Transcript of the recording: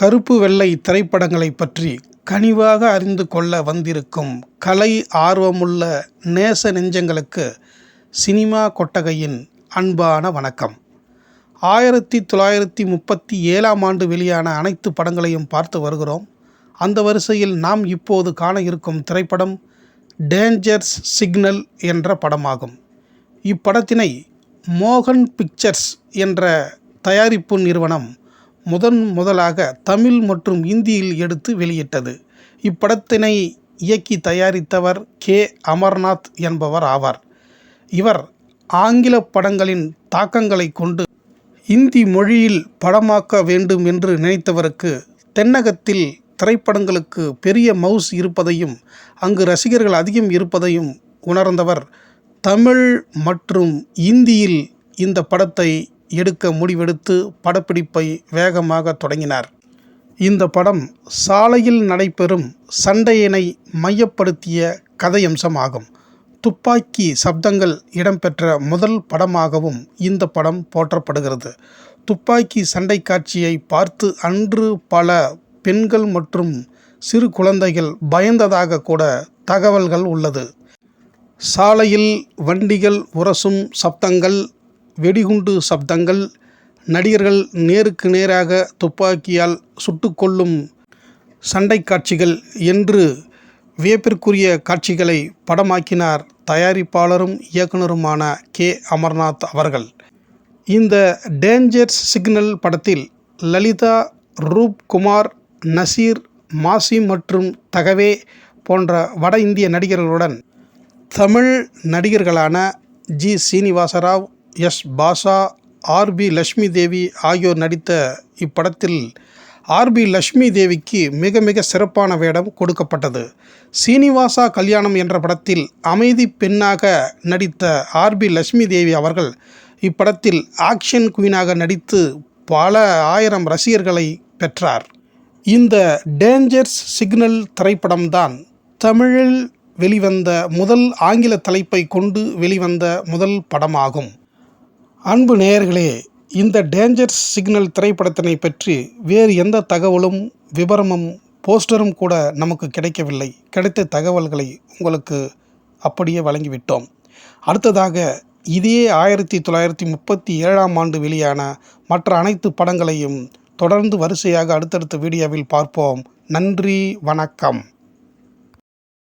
கருப்பு வெள்ளை திரைப்படங்களை பற்றி கனிவாக அறிந்து கொள்ள வந்திருக்கும் கலை ஆர்வமுள்ள நேச நெஞ்சங்களுக்கு சினிமா கொட்டகையின் அன்பான வணக்கம். ஆயிரத்தி தொள்ளாயிரத்தி முப்பத்தி ஏழாம் ஆண்டு வெளியான அனைத்து படங்களையும் பார்த்து வருகிறோம். அந்த வரிசையில் நாம் இப்போது காண இருக்கும் திரைப்படம் டேஞ்சர்ஸ் சிக்னல் என்ற படமாகும். இப்படத்தினை மோகன் பிக்சர்ஸ் என்ற தயாரிப்பு நிறுவனம் முதன் முதலாக தமிழ் மற்றும் இந்தியில் எடுத்து வெளியிட்டது. இப்படத்தினை இயக்கி தயாரித்தவர் கே. அமர்நாத் என்பவர் ஆவார். இவர் ஆங்கில படங்களின் தாக்கங்களை கொண்டு இந்தி மொழியில் படமாக்க வேண்டும் என்று நினைத்தவருக்கு தென்னகத்தில் திரைப்படங்களுக்கு பெரிய மவுஸ் இருப்பதையும் அங்கு ரசிகர்கள் அதிகம் இருப்பதையும் உணர்ந்தவர் தமிழ் மற்றும் இந்தியில் இந்த படத்தை எடுக்க முடிவெடுத்து படப்பிடிப்பை வேகமாக தொடங்கினார். இந்த படம் சாலையில் நடைபெறும் சண்டையினை மையப்படுத்திய கதையம்சமாகும். துப்பாக்கி சப்தங்கள் இடம்பெற்ற முதல் படமாகவும் இந்த படம் போற்றப்படுகிறது. துப்பாக்கி சண்டை காட்சியை பார்த்து அன்று பல பெண்கள் மற்றும் சிறு குழந்தைகள் பயந்ததாக கூட தகவல்கள் உள்ளது. சாலையில் வண்டிகள் உரசும் சப்தங்கள் வெடிகுண்டு சப்தங்கள் நடிகர்கள் நேருக்கு நேராக துப்பாக்கியால் சுட்டுக்கொள்ளும் சண்டை காட்சிகள் என்று வியப்பிற்குரிய காட்சிகளை படமாக்கினார் தயாரிப்பாளரும் இயக்குனருமான கே. அமர்நாத் அவர்கள். இந்த டேஞ்சர்ஸ் சிக்னல் படத்தில் லலிதா ரூப் குமார் நசீர் மாசி மற்றும் தகவே போன்ற வட இந்திய நடிகர்களுடன் Tamil நடிகர்களான G. Srinivasarao S. Basha R B Lakshmi Devi ஆகியோர் நடித்த இப்படத்தில் ஆர்பி லக்ஷ்மி தேவிக்கு மிக மிக சிறப்பான வேடம் கொடுக்கப்பட்டது. சீனிவாசா கல்யாணம் என்ற படத்தில் அமைதி பெண்ணாக நடித்த ஆர்பி லக்ஷ்மி தேவி அவர்கள் இப்படத்தில் ஆக்ஷன் குயினாக நடித்து பல ஆயிரம் ரசிகர்களை பெற்றார். இந்த டேஞ்சர்ஸ் சிக்னல் திரைப்படம்தான் தமிழில் வெளிவந்த முதல் ஆங்கில தலைப்பை கொண்டு வெளிவந்த முதல் படமாகும். அன்பு நேயர்களே இந்த டேஞ்சர்ஸ் சிக்னல் திரைப்படத்தினை பற்றி வேறு எந்த தகவலும் விவரமும் போஸ்டரும் கூட நமக்கு கிடைக்கவில்லை. கிடைத்த தகவல்களை உங்களுக்கு அப்படியே வழங்கிவிட்டோம். அடுத்ததாக இதே ஆயிரத்தி தொள்ளாயிரத்தி முப்பத்தி ஏழாம் ஆண்டு வெளியான மற்ற அனைத்து படங்களையும் தொடர்ந்து வரிசையாக அடுத்தடுத்த வீடியோவில் பார்ப்போம். நன்றி வணக்கம்.